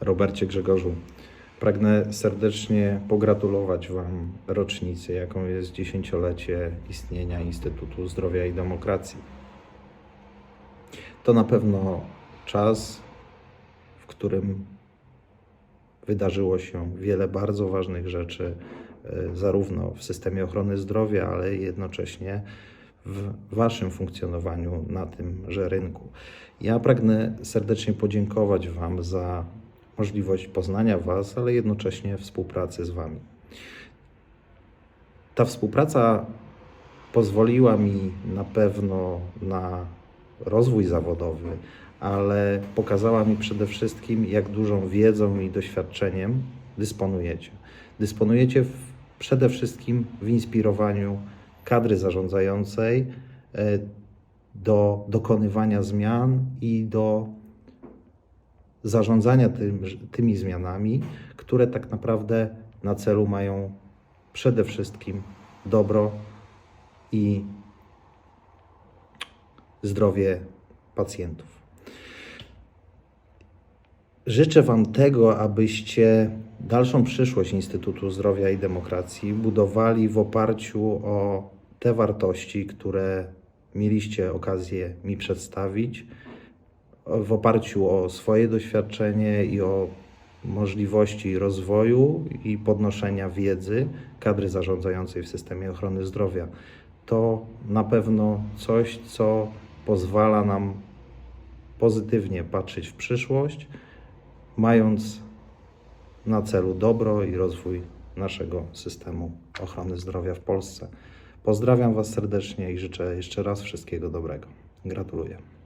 Robercie Grzegorzu. Pragnę serdecznie pogratulować Wam rocznicy, jaką jest dziesięciolecie istnienia Instytutu Zdrowia i Demokracji. To na pewno czas, w którym wydarzyło się wiele bardzo ważnych rzeczy, e, zarówno w systemie ochrony zdrowia, ale jednocześnie w Waszym funkcjonowaniu na tymże rynku. Ja pragnę serdecznie podziękować Wam za możliwość poznania Was, ale jednocześnie współpracy z Wami. Ta współpraca pozwoliła mi na pewno na rozwój zawodowy, ale pokazała mi przede wszystkim, jak dużą wiedzą i doświadczeniem dysponujecie. Dysponujecie w, przede wszystkim w inspirowaniu kadry zarządzającej e, do dokonywania zmian i do zarządzania tym, tymi zmianami, które tak naprawdę na celu mają przede wszystkim dobro i zdrowie pacjentów. Życzę Wam tego, abyście dalszą przyszłość Instytutu Zdrowia i Demokracji budowali w oparciu o te wartości, które mieliście okazję mi przedstawić, w oparciu o swoje doświadczenie i o możliwości rozwoju i podnoszenia wiedzy kadry zarządzającej w systemie ochrony zdrowia. To na pewno coś, co pozwala nam pozytywnie patrzeć w przyszłość, mając na celu dobro i rozwój naszego systemu ochrony zdrowia w Polsce. Pozdrawiam Was serdecznie i życzę jeszcze raz wszystkiego dobrego. Gratuluję.